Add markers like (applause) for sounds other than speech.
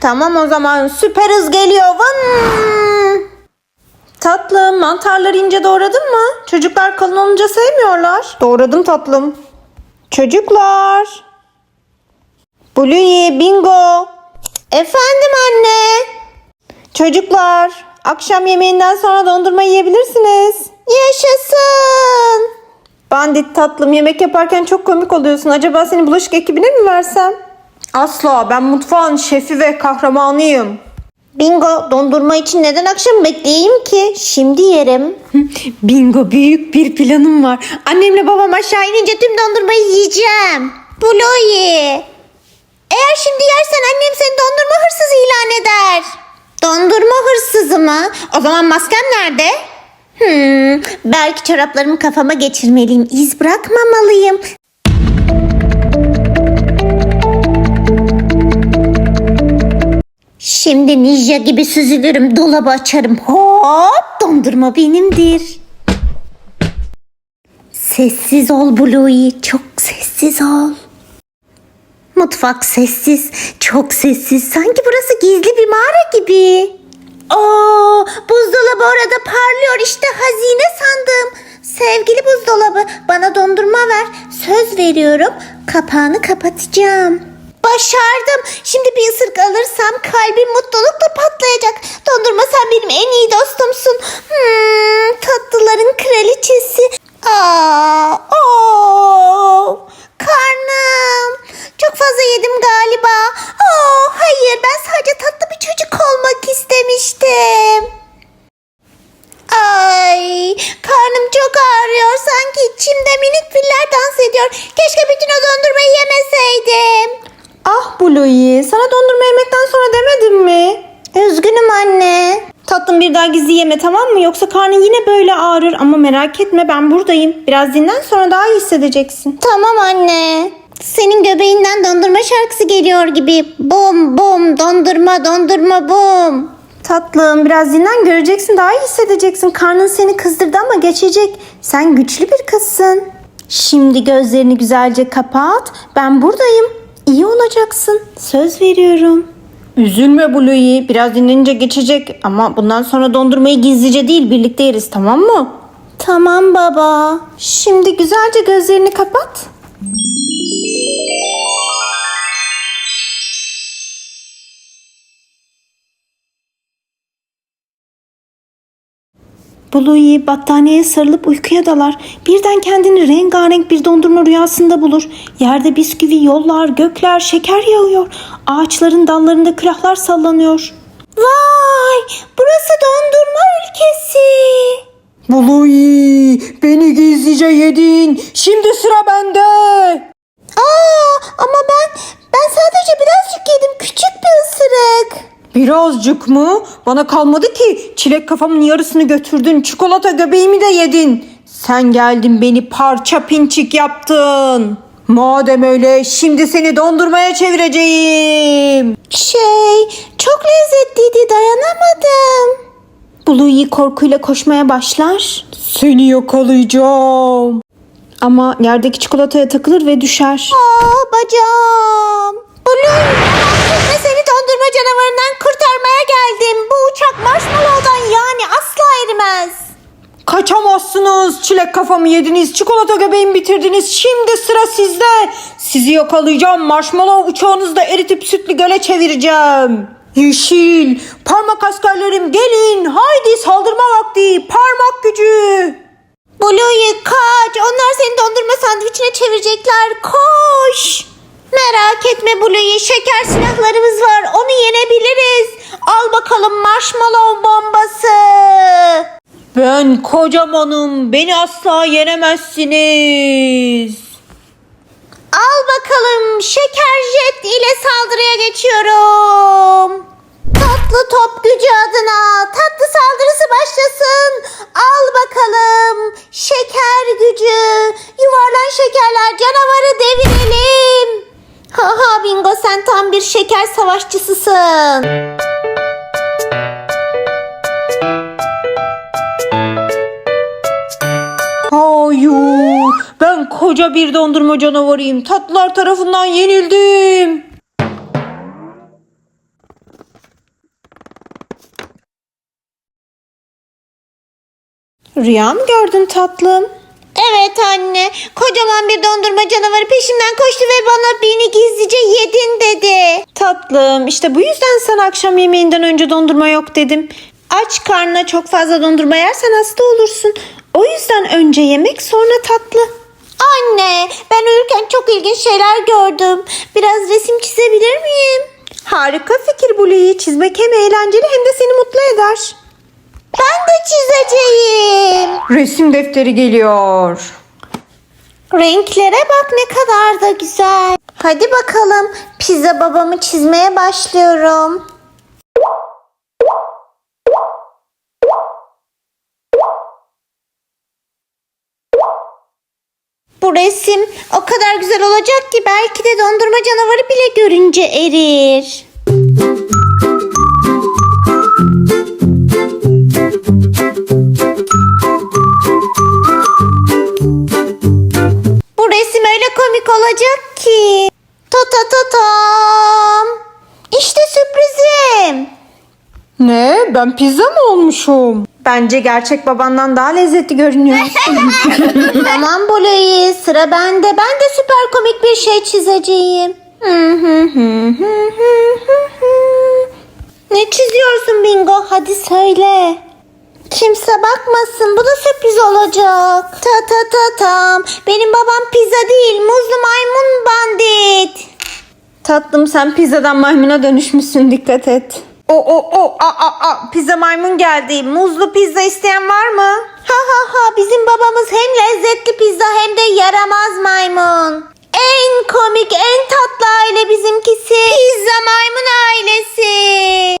Tamam o zaman süper hız geliyor. Vın. Tatlım mantarları ince doğradın mı? Çocuklar kalın olunca sevmiyorlar. Doğradım tatlım. Çocuklar. Bluey, bingo. Efendim anne. Çocuklar, akşam yemeğinden sonra dondurma yiyebilirsiniz. Yaşasın. Bandit tatlım yemek yaparken çok komik oluyorsun. Acaba seni bulaşık ekibine mi versem? Asla ben mutfağın şefi ve kahramanıyım. Bingo dondurma için neden akşam bekleyeyim ki? Şimdi yerim. (laughs) Bingo büyük bir planım var. Annemle babam aşağı inince tüm dondurmayı yiyeceğim. Bluey. Eğer şimdi yersen annem seni dondurma hırsızı ilan eder. Dondurma hırsızı mı? O zaman maskem nerede? Hmm, belki çoraplarımı kafama geçirmeliyim. İz bırakmamalıyım. Şimdi ninja gibi süzülürüm. Dolabı açarım. Hop dondurma benimdir. Sessiz ol Bluey. Çok sessiz ol. Mutfak sessiz, çok sessiz. Sanki burası gizli bir mağara gibi. Oo, buzdolabı orada parlıyor. İşte hazine sandım. Sevgili buzdolabı, bana dondurma ver. Söz veriyorum, kapağını kapatacağım. Başardım. Şimdi bir ısırık alırsam kalbim mutlulukla Bluey sana dondurma yemekten sonra demedim mi? Üzgünüm anne. Tatlım bir daha gizli yeme tamam mı? Yoksa karnın yine böyle ağrır ama merak etme ben buradayım. Biraz dinlen sonra daha iyi hissedeceksin. Tamam anne. Senin göbeğinden dondurma şarkısı geliyor gibi. Bum bum dondurma dondurma bum. Tatlım biraz dinlen göreceksin daha iyi hissedeceksin. Karnın seni kızdırdı ama geçecek. Sen güçlü bir kızsın. Şimdi gözlerini güzelce kapat. Ben buradayım. İyi olacaksın. Söz veriyorum. Üzülme Bluey. Biraz dinlenince geçecek. Ama bundan sonra dondurmayı gizlice değil birlikte yeriz tamam mı? Tamam baba. Şimdi güzelce gözlerini kapat. Bluey battaniyeye sarılıp uykuya dalar. Birden kendini rengarenk bir dondurma rüyasında bulur. Yerde bisküvi, yollar, gökler, şeker yağıyor. Ağaçların dallarında külahlar sallanıyor. Vay! Burası dondurma ülkesi. Bluey beni gizlice yedin. Şimdi sıra bende. Aa, ama Birazcık mı? Bana kalmadı ki. Çilek kafamın yarısını götürdün. Çikolata göbeğimi de yedin. Sen geldin beni parça pinçik yaptın. Madem öyle şimdi seni dondurmaya çevireceğim. Şey, çok lezzetliydi dayanamadım. Bluey korkuyla koşmaya başlar. Seni yakalayacağım. Ama yerdeki çikolataya takılır ve düşer. Aa bacağım. Bluey ve seni dondurma canavarından kurtarmaya geldim. Bu uçak marshmallow'dan yani asla erimez. Kaçamazsınız. Çilek kafamı yediniz. Çikolata göbeğimi bitirdiniz. Şimdi sıra sizde. Sizi yakalayacağım. Marshmallow uçağınızda eritip sütlü göle çevireceğim. Yeşil, parmak askerlerim gelin. Haydi saldırma vakti. Parmak gücü. Bluey kaç. Onlar seni dondurma sandviçine çevirecekler. Koş. Merak etme Bluey. Şeker silahlarımız var. Onu yenebiliriz. Al bakalım marshmallow bombası. Ben kocamanım. Beni asla yenemezsiniz. Al bakalım şeker jet ile saldırıya geçiyorum. Şeker savaşçısısın. Hayır. Ben koca bir dondurma canavarıyım. Tatlılar tarafından yenildim. Rüya mı gördün tatlım? Evet anne. Kocaman bir dondurma canavarı peşimden koştu ve bana beni gizlice yedin dedi. Tatlım işte bu yüzden sana akşam yemeğinden önce dondurma yok dedim. Aç karnına çok fazla dondurma yersen hasta olursun. O yüzden önce yemek sonra tatlı. Anne ben uyurken çok ilginç şeyler gördüm. Biraz resim çizebilir miyim? Harika fikir Blue'yi çizmek hem eğlenceli hem de seni mutlu eder. Ben de çizeceğim. Resim defteri geliyor. Renklere bak ne kadar da güzel. Hadi bakalım pizza babamı çizmeye başlıyorum. Bu resim o kadar güzel olacak ki belki de dondurma canavarı bile görünce erir. Ben pizza mı olmuşum? Bence gerçek babandan daha lezzetli görünüyorsun. (laughs) tamam Bolo'yu sıra bende. Ben de süper komik bir şey çizeceğim. ne çiziyorsun Bingo? Hadi söyle. Kimse bakmasın. Bu da sürpriz olacak. Ta ta ta tam. Benim babam pizza değil. Muzlu maymun bandit. Tatlım sen pizzadan maymuna dönüşmüşsün dikkat et. O o o a a a pizza maymun geldi. Muzlu pizza isteyen var mı? Ha ha ha bizim babamız hem lezzetli pizza hem de yaramaz maymun. En komik en tatlı aile bizimkisi. Pizza maymun ailesi.